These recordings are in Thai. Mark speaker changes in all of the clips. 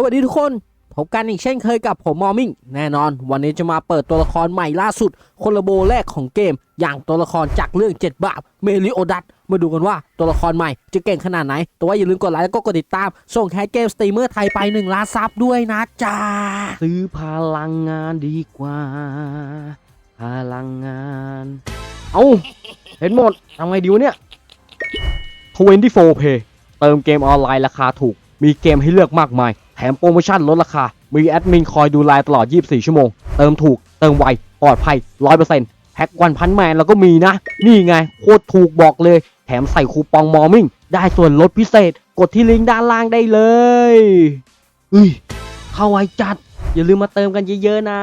Speaker 1: สวัสดีทุกคนพบกันอีกเช่นเคยกับผมมอมิงแน่นอน วันนี้จะมาเปิดตัวละครใหม่ล่าสุด คนละโบแรกของเกม อย่างตัวละครจากเรื่อง 7 บาปเมลิโอดัตมาดูกันว่าตัวละครใหม่จะเก่งขนาดไหน แต่ว่าอย่าลืมกดไลค์แล้วก็กดติดตาม ส่งแคสเกมสตรีมเมอร์ไทยไป1ล้านซับด้วยนะจ๊ะ
Speaker 2: ซื้อพลังงานดีกว่า พลังงาน เอาเห็นหมดทำไงดีวะเนี่ย24 Pay เติมเกมออนไลน์ราคาถูก มีเกมให้เลือกมากมาย แถมโปรโมชั่นลดราคา มีแอดมินคอยดูไลน์ตลอด 24 ชั่วโมง เติมถูก เติมไว ปลอดภัย 100%แพ็กวันพันแมนแล้วก็มีนะ นี่ไง โคตรถูกบอกเลย แถมใส่คูปองมอมิ่ง ได้ส่วนลดพิเศษ กดที่ลิงก์ด้านล่างได้เลยเฮ้ย เข้าไวจัด อย่าลืมมาเติมกันเยอะๆนะ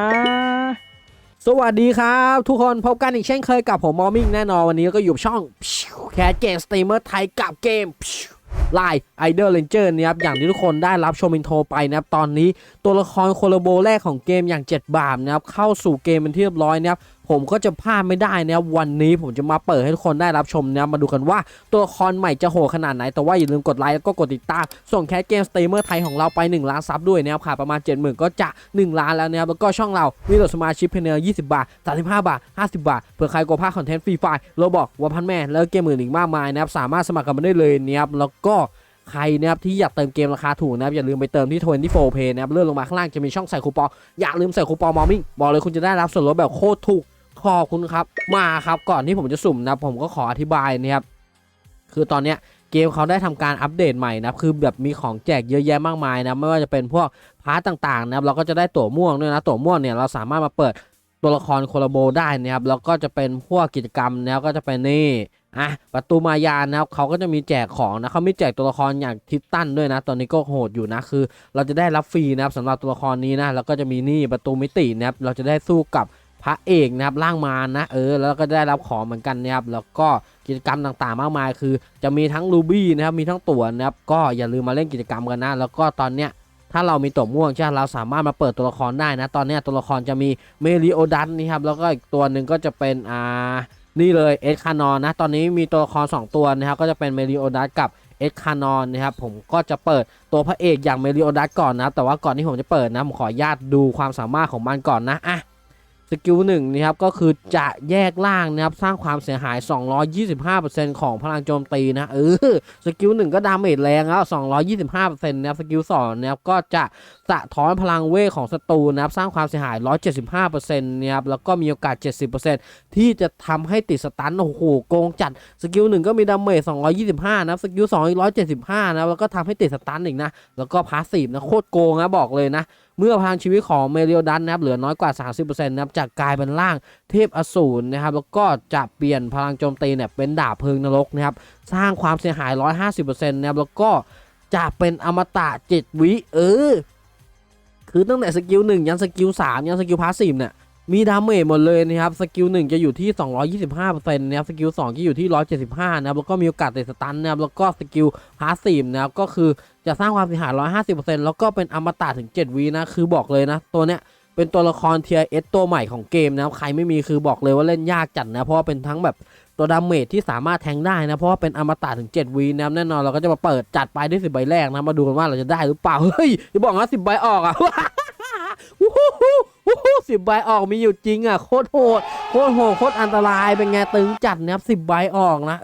Speaker 1: สวัสดีครับ ทุกคนพบกันอีกเช่นเคยกับผมมอมิงแน่นอนวันนี้ก็อยู่ช่องแคสเกมสตรีมเมอร์ไทยกับเกม ไลน์ไอเดอร์เลนเจอร์นะครับอย่างที่ทุกคนได้รับชมอินโทรไปนะครับตอนนี้ตัวละครโคโลโบแรกของเกมอย่าง 7 บาทนะครับเข้าสู่เกมเป็นที่เรียบร้อยนะครับ ผมก็จะพลาดไม่ได้นะครับวันนี้ผมจะมาเปิดให้ทุกคนได้รับชมนะมาดูกันว่าตัวละครใหม่จะโหดขนาดไหน แต่ว่าอย่าลืมกดไลค์แล้วก็กดติดตาม ส่งแคสเกมสตรีมเมอร์ไทยของเราไป 1 ล้านซับด้วยนะครับขาดประมาณ 70,000 ก็จะ 1 ล้านแล้วนะครับแล้วก็ช่องเรามีโหลดสมาชิกเพียงเพียง20 บาท 35 บาท 50 บาทเผื่อใครกลัวพลาดคอนเทนต์ฟรีไฟล์โรบอกวันพันแม่แล้วเกมอื่นอีกมากมายนะครับสามารถสมัครกันมาได้เลยนะครับแล้วก็ใครนะครับที่อยากเติมเกมราคาถูกนะครับอย่าลืมไปเติมที่24 Pay นะครับเลื่อนลงมาข้างล่างจะมีช่องใส่คูปองอย่าลืมใส่คูปองมอมิ่งบอกเลยคุณจะได้รับส่วนลดแบบโคตรถูก ขอบคุณครับ มาครับก่อนที่ผมจะสุ่มนะผมก็ขออธิบายนะครับคือตอนเนี้ยเกมเขาได้ทำการอัปเดตใหม่นะคือแบบมีของแจกเยอะแยะมากมายนะไม่ว่าจะเป็นพวกพาร์ตต่างๆนะครับเราก็จะได้ตั๋วม่วงด้วยนะตั๋วม่วงเนี่ยเราสามารถมาเปิดตัวละครโคลาโบได้นะครับแล้วก็จะเป็นพวกกิจกรรมนะครับก็จะเป็นนี่อะประตูมายานะครับเขาก็จะมีแจกของนะเขามีแจกตัวละครอย่างทิตตันด้วยนะ ตอนนี้ก็โหดอยู่นะคือ เราจะได้รับฟรีนะครับสำหรับตัวละครนี้นะแล้วก็จะมีนี่ประตูมิตินะครับเราจะได้สู้กับ พระเอกนะครับร่างมารนะเออแล้วก็ได้รับของเหมือนกันนะครับแล้วก็กิจกรรมต่างๆ มากมาย คือ จะมีทั้งรูบี้นะครับมีทั้งตั๋วนะครับก็อย่าลืมมาเล่นกิจกรรมกันนะแล้วก็ตอนเนี้ยถ้าเรามีตั๋วม่วงใช่ เราสามารถมาเปิดตัวละครได้นะ ตอนเนี้ยตัวละครจะมีเมริโอดันนี่ครับ แล้วก็อีกตัวหนึ่งก็จะเป็นอ่า นี่เลยเอสคานอนนะ ตอนนี้มีตัวละคร 2 ตัวนะครับ ก็จะเป็นเมริโอดัสกับเอสคานอนนะครับ ผมก็จะเปิดตัวพระเอกอย่างเมริโอดัสก่อนนะ แต่ว่าก่อนที่ผมจะเปิดนะ ผมขออนุญาตดูความสามารถของมันก่อนนะ อะ สกิลหนึ่งนะครับก็คือจะแยกล่างนะครับสร้างความเสียหาย 225%ของพลังโจมตีนะเออสกิลหนึ่งก็ดาเมจแรงแล้ว 225%นะครับสกิลสองนะครับก็จะสะท้อนพลังเวทของศัตรูนะครับสร้างความเสียหาย 175%นะครับแล้วก็มีโอกาส 70%ที่จะทำให้ติดสตันโอ้โหโกงจัดสกิลหนึ่งก็มีดาเมจ225 นะครับสกิลสองอีก175 นะแล้วก็ทำให้ติดสตันอีกนะแล้วก็พาสซีฟนะโคตรโกงนะบอกเลยนะเมื่อพลังชีวิตของเมเรียดันนะครับเหลือน้อยกว่า 30%นะครับจะกลายเป็นร่างเทพอสูรนะครับแล้วก็จะเปลี่ยนพลังโจมตีเนี่ยเป็นดาบเพลิงนรกนะครับสร้างความเสียหาย 150%นะครับแล้วก็จะเป็นอมตะ7วิเออ คือตั้งแต่สกิล1ยันสกิล3ยันสกิลพาสซีฟเนี่ยมีดาเมจหมดเลยนะครับสกิล1จะอยู่ที่ 225%นะครับสกิล2จะอยู่ที่ 175นะครับแล้วก็มีโอกาสเติดสตันนะครับแล้วก็สกิลพาสซีฟนะครับก็คือจะสร้างความเสียหาย 150%แล้วก็เป็นอมตะถึง7วีนะคือบอกเลยนะตัวเนี้ยเป็นตัวละครเทียเอสตัวใหม่ของเกมนะครับใครไม่มีคือบอกเลยว่าเล่นยากจัดนะเพราะว่าเป็นทั้งแบบ ตัวดาเมจที่สามารถแทงได้นะ เพราะว่าเป็นอมตะถึง 7 วีนะครับแน่นอนเราก็จะมาเปิดจัดไปด้วยสิบใบแรกนะ มาดูกันว่าเราจะได้หรือเปล่า เฮ้ยจะบอกว่าสิบใบออกอะวู้ฮู้ฮู้วู้ฮู้สิบใบออกมีอยู่จริงอะโคตรโหดโคตรโหดโคตรอันตรายเป็นไงตึงจัดนะครับสิบใบออกนะ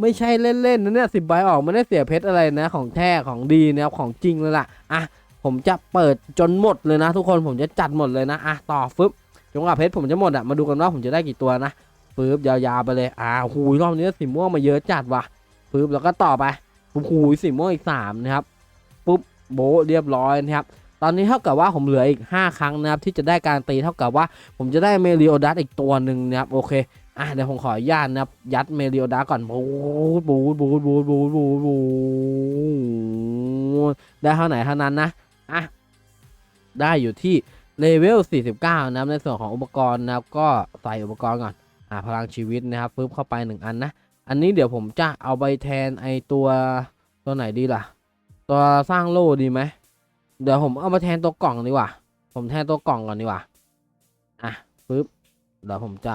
Speaker 1: ไม่ใช่เล่นๆนะเนี่ยสิบใบออกไม่ได้เสียเพชรอะไรนะ ของแท้ของดีนะครับของจริงเลยล่ะอะผมจะเปิดจนหมดเลยนะ ทุกคนผมจะจัดหมดเลยนะอะต่อฟึบจนกว่าเพชรผมจะหมดอะมาดูกันว่าผมจะได้กี่ตัวนะ ฟึบยาวๆไปเลยอ่าหูยรอบนี้สีม่วงมาเยอะจัดว่ะฟึบแล้วก็ต่อไปหูยสีม่วงอีกสามนะครับปุ๊บโบเรียบร้อยนะครับตอนนี้เท่ากับว่าผมเหลืออีก 5 ครั้งนะครับที่จะได้การตีเท่ากับว่า ผมจะได้เมริโอดัสอีกตัวหนึ่งนะครับโอเคอะเดี๋ยวผมขออนุญาตนะครับยัดเมริโอดัสก่อนบูดบูดบูดบูดบูดบูดบูดได้เท่าไหนเท่านั้นนะอะได้อยู่ที่เลเวล49นะครับในส่วนของอุปกรณ์นะครับก็ใส่อุปกรณ์ก่อน อะพลังชีวิตนะครับปึ๊บเข้าไป 1 อันนะ อันนี้เดี๋ยวผมจะเอาไปแทนไอตัวตัวไหนดีล่ะ ตัวสร้างโล่ดีไหมเดี๋ยวผมเอามาแทนตัวกล่องดีกว่า ผมแทนตัวกล่องก่อนดีกว่าอะปึ๊บเดี๋ยวผมจะ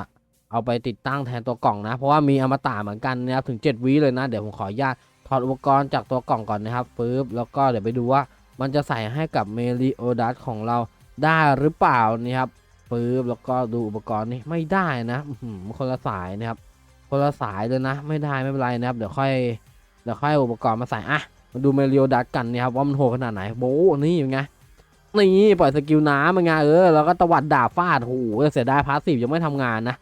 Speaker 1: เอาไปติดตั้งแทนตัวกล่องนะ เพราะว่ามีอมตะเหมือนกันนะครับถึง 7วิเลยนะ เดี๋ยวผมขออนุญาตถอดอุปกรณ์จากตัวกล่องก่อนนะครับปึ๊บแล้วก็เดี๋ยวไปดูว่ามันจะใส่ให้กับเมลิโอดัสของเราได้หรือเปล่านี่ครับ ปึ๊บแล้วก็ดูอุปกรณ์นี่ไม่ได้นะหือคนละสายนะครับ คนละสายเลยนะ ไม่ได้ไม่เป็นไรนะครับ เดี๋ยวค่อยเดี๋ยวค่อยเอาอุปกรณ์มาใส่อะมาดูเมลิโอดัสกันนี่ครับว่ามันโหดขนาดไหนโบ้นี่ยังไงนี่ปล่อยสกิลน้ำมันไงเออแล้วก็ตวัดดาบฟาดโหเสียดายพาสซีฟยังไม่ทำงานนะ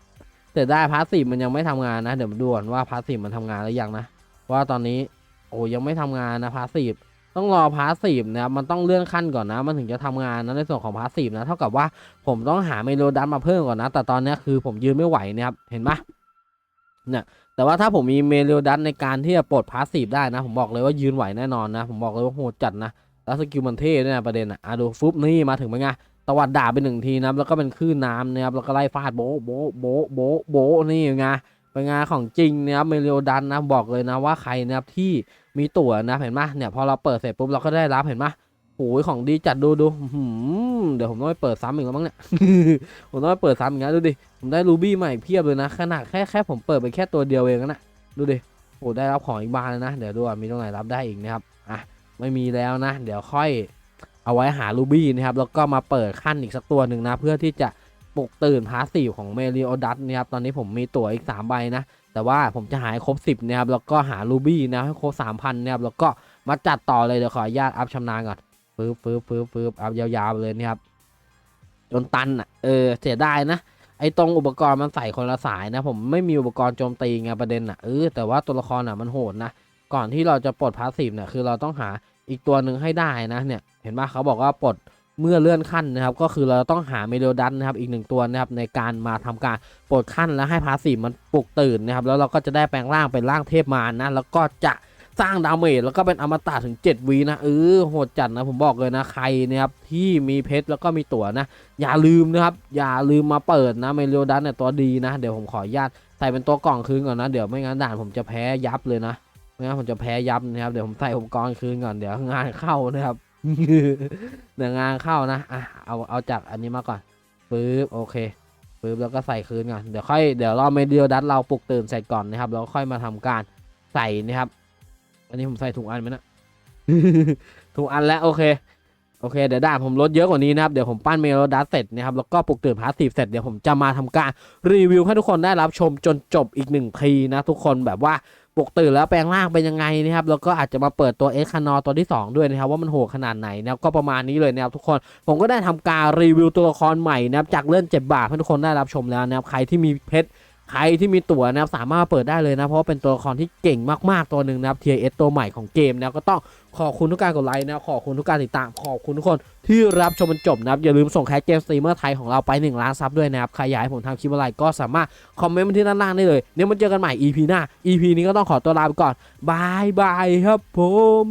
Speaker 1: เสียดายพาสซีฟมันยังไม่ทำงานนะ เดี๋ยวดูก่อนว่าพาสซีฟมันทำงานหรือยังนะว่าตอนนี้โอ้ยังไม่ทำงานนะพาสซีฟ ต้องรอพาสซีฟนะครับมันต้องเลื่อนขั้นก่อนนะมันถึงจะทำงานนะในส่วนของพาสซีฟนะเท่ากับว่าผมต้องหาเมโลดันมาเพิ่มก่อนนะ แต่ตอนนี้คือผมยืนไม่ไหวนะครับเห็นปะเนี่ยแต่ว่าถ้าผมมีเมโลดันในการที่จะปลดพาสซีฟได้นะ ผมบอกเลยว่ายืนไหวแน่นอนนะ ผมบอกเลยว่าโหดจัดนะแล้วสกิลมันเท่ด้วยนะประเด็นอะอะดูฟุบนี่มาถึงเป็นไงตวัดด่าไปหนึ่งทีนะแล้วก็เป็นคลื่นน้ำนะครับแล้วก็ไล่ฟาดโบะโบะโบะโบโบะนี่ไง เป็นงานของจริงนะครับเมโลดันนะบอกเลยนะว่าใครนะครับที่มีตั๋วนะเห็นไหมเนี่ยพอเราเปิดเสร็จปุ๊บเราก็ได้รับเห็นไหมโอ้ยของดีจัดดูดูเดี๋ยวผมต้องไปเปิดซ้ำอีกแล้วมั้งเนี่ย ผมต้องไปเปิดซ้ำอีกแล้วดูดิ ผมได้รูบี้ใหม่เพียบเลยนะ ขนาดแค่แค่ผมเปิดไปแค่ตัวเดียวเองนะ ดูดิ โอ้ได้รับของอีกบานเลยนะ เดี๋ยวดูว่ามีตรงไหนรับได้อีกนะครับ อะ ไม่มีแล้วนะ เดี๋ยวค่อยเอาไว้หารูบี้นะครับ แล้วก็มาเปิดขั้นอีกสักตัวหนึ่งนะ เพื่อที่จะ ปลุกตื่นพาสีของเมลิโอดัสนะครับตอนนี้ผมมีตั๋วอีก 3 ใบนะ แต่ว่าผมจะหายครบ 10นะครับแล้วก็หารูบี้นะให้ครบ3,000นะครับแล้วก็มาจัดต่อเลยเดี๋ยวขออนุญาตอัพชำนาญก่อนฟืบฟืบฟืบฟืบอัพยาวๆเลยนะครับจนตันอะเออเสียดายนะไอ้ตรงอุปกรณ์มันใส่คนละสายนะ ผมไม่มีอุปกรณ์โจมตีไงประเด็นอะเออแต่ว่าตัวละครอะมันโหดนะก่อนที่เราจะปลดพาสีเนี่ยคือเราต้องหาอีกตัวหนึ่งให้ได้นะเนี่ย เห็นปะเขาบอกว่าปลด เมื่อเลื่อนขั้นนะครับ ก็คือเราต้องหาเมโลดันนะครับอีกหนึ่งตัวนะครับในการมาทำการปลดขั้นแล้วให้พาสีมันปลุกตื่นนะครับ แล้วเราก็จะได้แปลงร่างเป็นร่างเทพมารนะแล้วก็จะสร้างดาเมจแล้วก็เป็นอมตะถึง7วีนะเออโหดจัดนะผมบอกเลยนะใครนะครับที่มีเพชรแล้วก็มีตั๋วนะ อย่าลืมนะครับ อย่าลืมมาเปิดนะเมโลดันเนี่ยตัวดีนะ เดี๋ยวผมขออนุญาตใส่เป็นตัวกล่องคืนก่อนนะเดี๋ยวไม่งั้นด่านผมจะแพ้ยับเลยนะไม่งั้นผมจะแพ้ยับนะครับเดี๋ยวผมใส่อุปกรณ์คืนก่อนเดี๋ยวงานเข้านะครับ เดี๋ยวงานเข้านะอะเอาเอาจากอันนี้มาก่อนปึ๊บโอเคปึ๊บแล้วก็ใส่คืนก่อนเดี๋ยวค่อยเดี๋ยวรอเมดิโอดัตเราปลุกตื่นใส่ก่อนนะครับแล้วค่อยมาทำการใส่นะครับ อันนี้ผมใส่ถุงอันไหมนะถุงอันแล้วโอเค โอเคเดี๋ยวด่าผมลดเยอะกว่านี้นะครับ เดี๋ยวผมปั้นเมโลดัสเสร็จนะครับ แล้วก็ปลุกตื่นพาสีเสร็จเดี๋ยวผมจะมาทำการรีวิวให้ทุกคนได้รับชมจนจบอีกหนึ่งทีนะทุกคนแบบว่าปลุกตื่นแล้วแปลงร่างเป็นยังไงนะครับ แล้วก็อาจจะมาเปิดตัวเอ็กคานอตัวที่ 2 ด้วยนะครับ ว่ามันโหดขนาดไหนนะครับก็ประมาณนี้เลยนะครับทุกคนผมก็ได้ทำการรีวิวตัวละครใหม่นะครับจากเลื่อนเจ็บบาทให้ทุกคนได้รับชมแล้วนะครับใครที่มีเพชร ใครที่มีตั๋วนะครับสามารถเปิดได้เลยนะ เพราะว่าเป็นตัวละครที่เก่งมากๆตัวหนึ่งนะครับ TS ตัวใหม่ของเกมนะก็ต้องขอบคุณทุกการกดไลค์นะขอบคุณทุกการติดตามขอบคุณทุกคนที่รับชมจนจบนะครับอย่าลืมส่งแคสเกมสตรีมเมอร์ไทยของเราไป 1 ล้านซับด้วยนะครับใครอยากให้ผมทำคลิปอะไรก็สามารถคอมเมนต์มาที่ด้านล่างได้เลยเดี๋ยวมาเจอกันใหม่ EP หน้า EP นี้ก็ต้องขอตัวลาไปก่อนบายบายครับผม